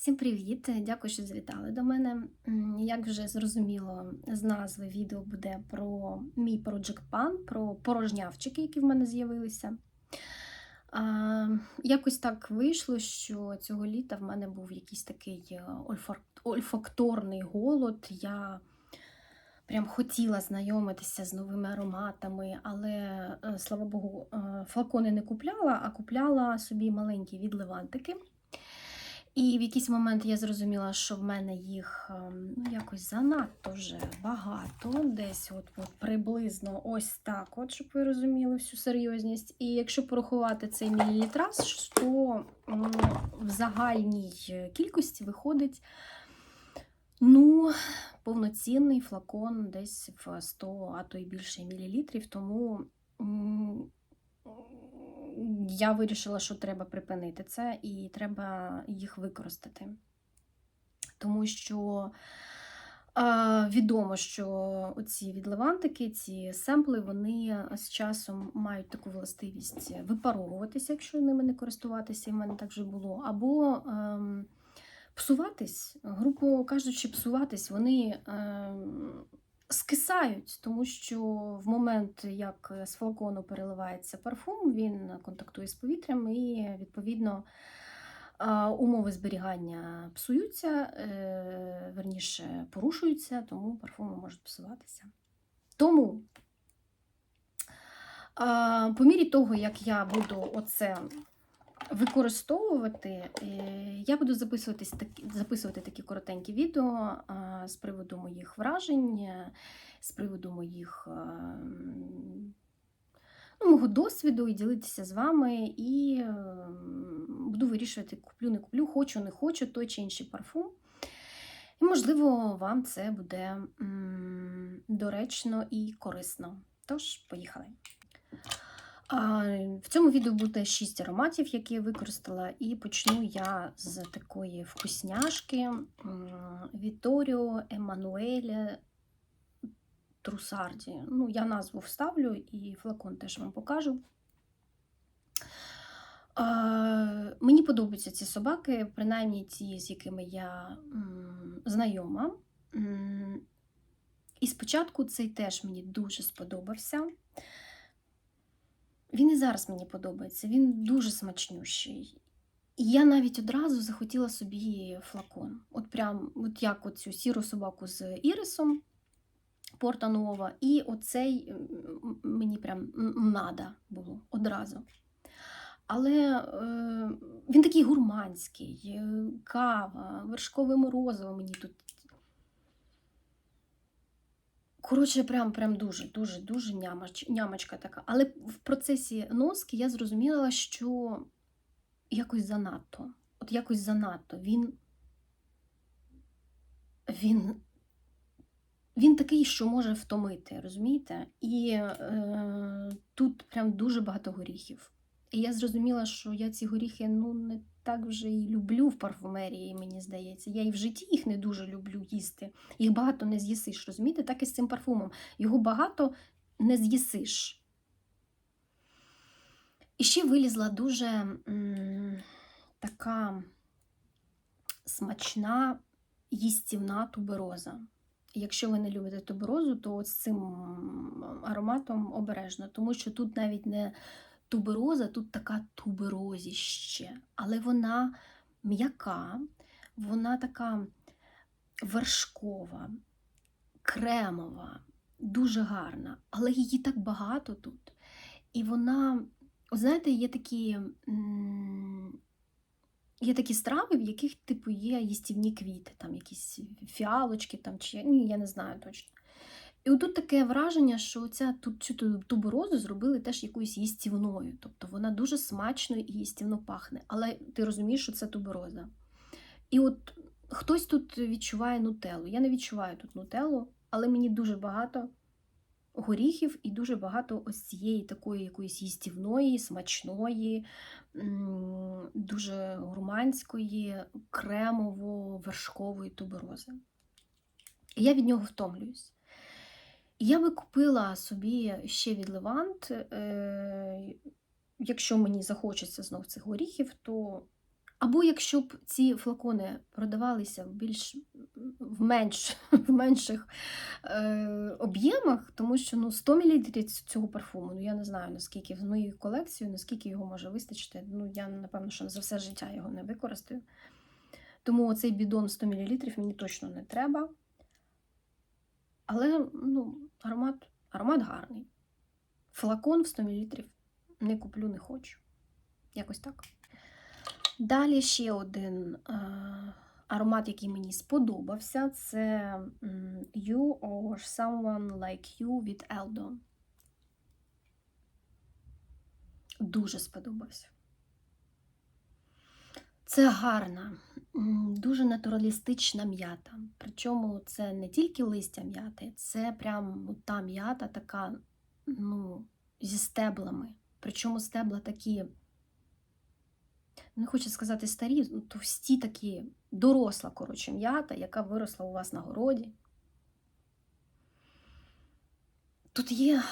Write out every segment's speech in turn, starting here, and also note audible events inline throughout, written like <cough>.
Всім привіт! Дякую, що завітали до мене. Як вже зрозуміло, з назви відео буде про мій Project Pan, про порожнявчики, які в мене з'явилися. Якось так вийшло, що цього літа в мене був якийсь такий е, ольфакторний голод. Я прям хотіла знайомитися з новими ароматами, але, е, слава Богу, е, флакони не купляла, а купляла собі маленькі відливантики. І в якийсь момент я зрозуміла, що в мене їх ем, ну, якось занадто вже багато, десь от, от приблизно ось так, от, щоб ви розуміли всю серйозність. І якщо порахувати цей мілілітраж, то м, в загальній кількості виходить ну, повноцінний флакон десь в 100, а то й більше мілілітрів. Тому я вирішила, що треба припинити це і треба їх використати. Тому що е, відомо, що ці відливантики, ці семпли, вони з часом мають таку властивість випаровуватися, якщо ними не користуватися, і в мене так вже було, або ем, псуватись, грубо кажучи, псуватись, вони ем, скисають, тому що в момент, як з флакону переливається парфум, він контактує з повітрям і, відповідно, умови зберігання псуються, е, верніше порушуються, тому парфуми можуть псуватися. Тому, по мірі того, як я буду оце використовувати, е, я буду записуватись записувати такі коротенькі відео з приводу моїх вражень, з приводу моїх ну, мого досвіду і ділитися з вами. І е, буду вирішувати, куплю, не куплю, хочу, не хочу той чи інший парфум. І, можливо, вам це буде доречно і корисно. Тож, поїхали. В цьому відео буде 6 ароматів, які я використала, і почну я з такої вкусняшки Віторіо Еммануеле Трусарді. Ну, я назву вставлю і флакон теж вам покажу. Мені подобаються ці собаки, принаймні ті, з якими я знайома. І спочатку цей теж мені дуже сподобався. Він і зараз мені подобається, він дуже смачнющий. І я навіть одразу захотіла собі флакон. От прям, от як оцю сіру собаку з ірисом Порта Нова, і оцей мені прям надо було одразу. Але е, він такий гурманський, е, кава, вершкове морозиво мені тут. Коротше, прям прям дуже, дуже, дуже нямач, нямочка така. Але в процесі носки я зрозуміла, що якось занадто. От якось занадто. Він. Він. Він такий, що може втомити, розумієте? І е, тут прям дуже багато горіхів. І я зрозуміла, що я ці горіхи ну, не так вже і люблю в парфумерії, мені здається. Я і в житті їх не дуже люблю їсти. Їх багато не з'їсиш, розумієте? Так і з цим парфумом. Його багато не з'їсиш. І ще вилізла дуже м, така смачна їстівна тубероза. Якщо ви не любите туберозу, то з цим ароматом обережно, тому що тут навіть не тубероза, тут така туберозіще, але вона м'яка, вона така вершкова, кремова, дуже гарна, але її так багато тут. І вона, знаєте, є такі. Є такі страви, в яких, типу, є їстівні квіти, там якісь фіалочки, там, чи ні, я не знаю точно. І отут таке враження, що ця цю ту- туберозу зробили теж якоюсь їстівною. Тобто вона дуже смачно і їстівно пахне. Але ти розумієш, що це тубероза. І от хтось тут відчуває нутеллу. Я не відчуваю тут нутеллу, але мені дуже багато горіхів і дуже багато ось цієї такої якоїсь їстівної, смачної, дуже гурманської, кремово-вершкової туберози. І я від нього втомлююсь. Я би купила собі ще від Левант, е, якщо мені захочеться знов цих горіхів, то Або якщо б ці флакони продавалися в більш в, менш, <laughs> в менших е, об'ємах, тому що ну, 100 мл цього парфуму, ну я не знаю, наскільки в моїй колекції, наскільки його може вистачити. Ну, я, напевно, що за все життя його не використаю. Тому оцей бідон 100 мл мені точно не треба. Але ну, аромат, аромат гарний. Флакон в 100 мл не куплю, не хочу. Якось так. Далі ще один е, аромат, який мені сподобався, це You or Someone Like You від Eldon. Дуже сподобався. Це гарна, дуже натуралістична м'ята. Причому це не тільки листя м'яти, це прям ну, та м'ята така, ну, зі стеблами. Причому стебла такі, не хочу сказати старі, ну, товсті такі, доросла, коротше, м'ята, яка виросла у вас на городі. Тут є,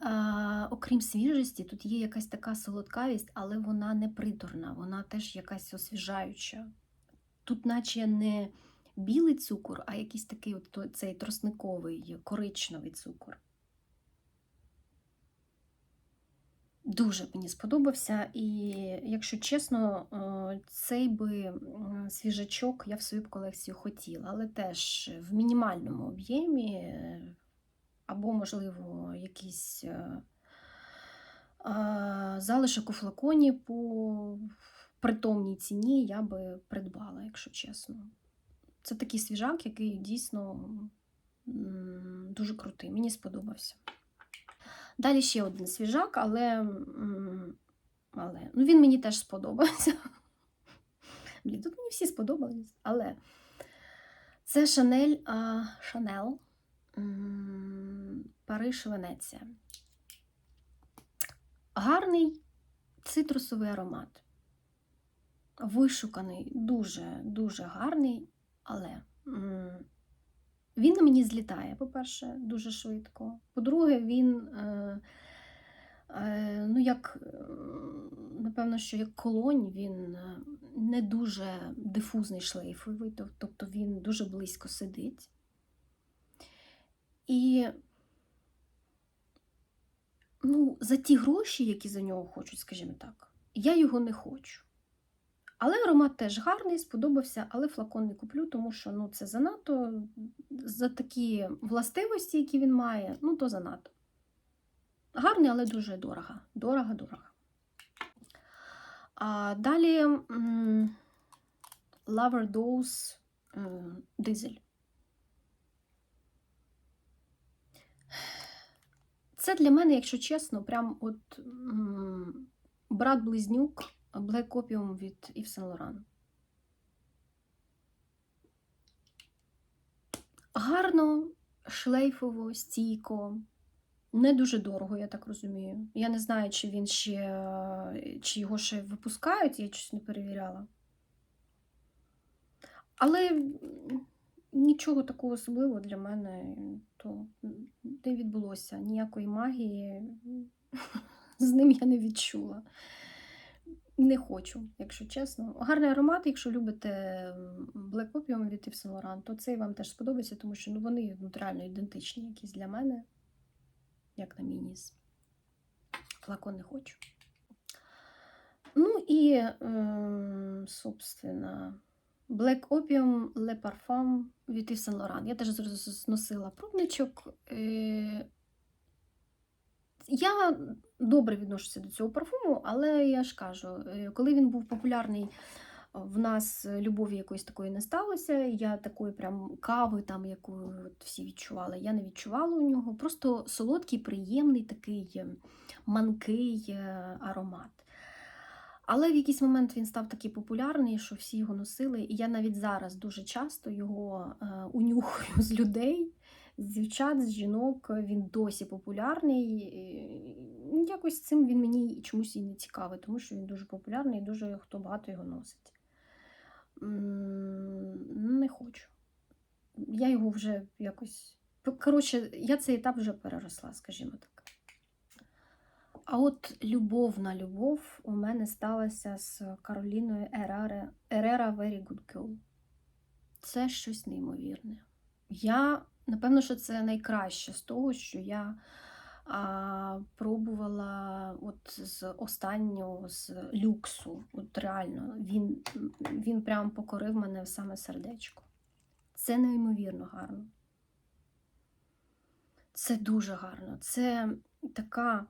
а, окрім свіжості, тут є якась така солодкавість, але вона не приторна, вона теж якась освіжаюча. Тут, наче не білий цукор, а якийсь такий от цей тросниковий, коричневий цукор. Дуже мені сподобався, і, якщо чесно, е, цей би свіжачок я в свою колекцію хотіла, але теж в мінімальному об'ємі, або, можливо, якийсь е, а, залишок у флаконі по притомній ціні я би придбала, якщо чесно. Це такий свіжак, який дійсно дуже крутий. Мені сподобався. Далі ще один свіжак, але, але ну, він мені теж сподобався. Блін, тут мені всі сподобались, але це Шанель а, Шанел Париж Венеція. Гарний цитрусовий аромат. Вишуканий, дуже-дуже гарний, але він на мені злітає, по-перше, дуже швидко. По-друге, він, е, е, ну, як, напевно, що як колонь, він е, не дуже дифузний шлейфовий, тобто він дуже близько сидить. І ну, за ті гроші, які за нього хочуть, скажімо так, я його не хочу. Але аромат теж гарний, сподобався, але флакон не куплю, тому що ну, це занадто за такі властивості, які він має, ну то занадто. Гарний, але дуже дорого. Дорого, дорого. А далі Lover Dose дизель. Це для мене, якщо чесно, прям от брат-близнюк Black Opium від Yves Saint Laurent. Гарно, шлейфово, стійко. Не дуже дорого, я так розумію. Я не знаю, чи він ще, чи його ще випускають, я щось не перевіряла. Але нічого такого особливого для мене то не відбулося. Ніякої магії <laughs> з ним я не відчула. Не хочу, якщо чесно. Гарний аромат, якщо любите Black Opium від Yves Saint Laurent, то цей вам теж сподобається, тому що ну, вони ну, реально ідентичні якісь для мене, як на мій ніс. Флакон не хочу. Ну і, е, собственно, Black Opium Le Parfum від Yves Saint Laurent. Я теж зносила пробничок. Е, я добре відношуся до цього парфуму, але я ж кажу, е, коли він був популярний, в нас любові якоїсь такої не сталося. Я такої прям кави, там, яку всі відчували, я не відчувала у нього. Просто солодкий, приємний такий е, манкий аромат. Але в якийсь момент він став такий популярний, що всі його носили. І я навіть зараз дуже часто його е, унюхую з людей, з дівчат, з жінок. Він досі популярний. І Якось цим він мені чомусь і не цікавий, тому що він дуже популярний і дуже хто багато його носить. Не хочу. Я його вже якось. Коротше, я цей етап вже переросла, скажімо так. А от любовна любов у мене сталася з Кароліною Ерера, Ерера Very Good Girl. Це щось неймовірне. Я, напевно, що це найкраще з того, що я а, пробувала от з останнього з люксу. От реально, він, він прям покорив мене в саме сердечко. Це неймовірно гарно. Це дуже гарно. Це така.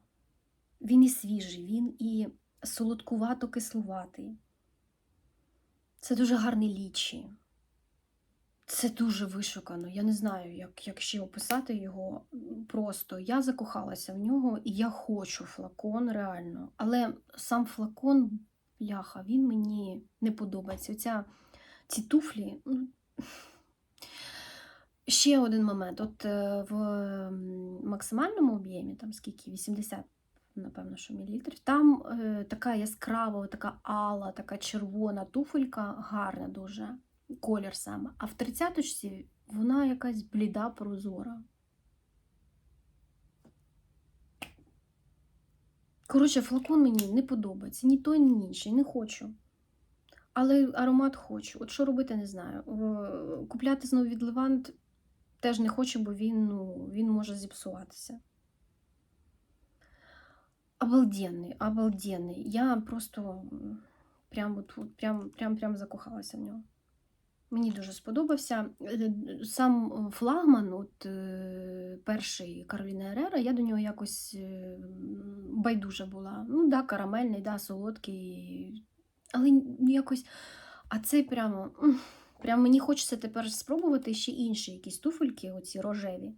Він і свіжий, він і солодкувато-кислуватий. Це дуже гарний лічі. Це дуже вишукано. Я не знаю, як, як ще описати його. Просто я закохалася в нього і я хочу флакон реально. Але сам флакон, бляха, він мені не подобається. Оця, ці туфлі. ну, Ще один момент. От е, в максимальному об'ємі, там скільки? 80, напевно, що мілілітрів, там е, така яскрава, така ала, така червона туфелька, гарна дуже, колір саме. А в 30-ці вона якась бліда, прозора. Коротше, флакон мені не подобається. Ні той, ні інший. Не хочу. Але аромат хочу. От що робити, не знаю. Е, Купляти знову від Левант теж не хочу, бо він, ну, він може зіпсуватися. Обалденний, обалденний. Я просто м, прям, от, от, прям, прям, прям закохалася в нього. Мені дуже сподобався. Е, Сам флагман, от е, перший Кароліна Ерера, я до нього якось е, байдужа була. Ну, да, карамельний, да, солодкий, але якось. А цей прямо. м, Прям мені хочеться тепер спробувати ще інші якісь туфельки, оці рожеві.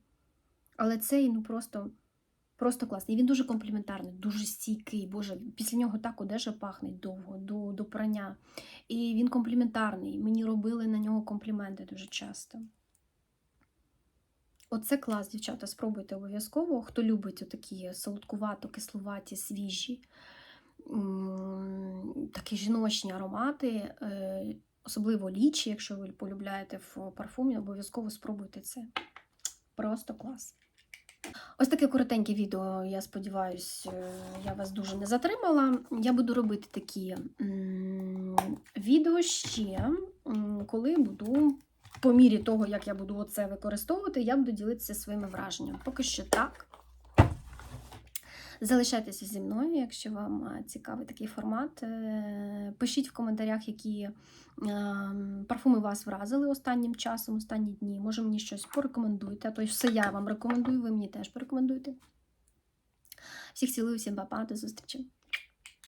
Але цей, ну просто, просто класний. Він дуже компліментарний, дуже стійкий. Боже, після нього так одежа пахне довго, до, до прання. І він компліментарний. Мені робили на нього компліменти дуже часто. Оце клас, дівчата, спробуйте обов'язково. Хто любить такі солодкувато, кислуваті, свіжі, такі жіночні аромати, е, особливо лічі, якщо ви полюбляєте в парфумі, обов'язково спробуйте це. Просто клас. Ось таке коротеньке відео, я сподіваюся, я вас дуже не затримала. Я буду робити такі відео ще, коли буду, по мірі того, як я буду це використовувати, я буду ділитися своїми враженнями. Поки що так. Залишайтеся зі мною, якщо вам цікавий такий формат. Е, Пишіть в коментарях, які е, парфуми вас вразили останнім часом, останні дні. Може, мені щось порекомендуйте, а то все я вам рекомендую, ви мені теж порекомендуєте. Всіх цілую, всім па-па, до зустрічі!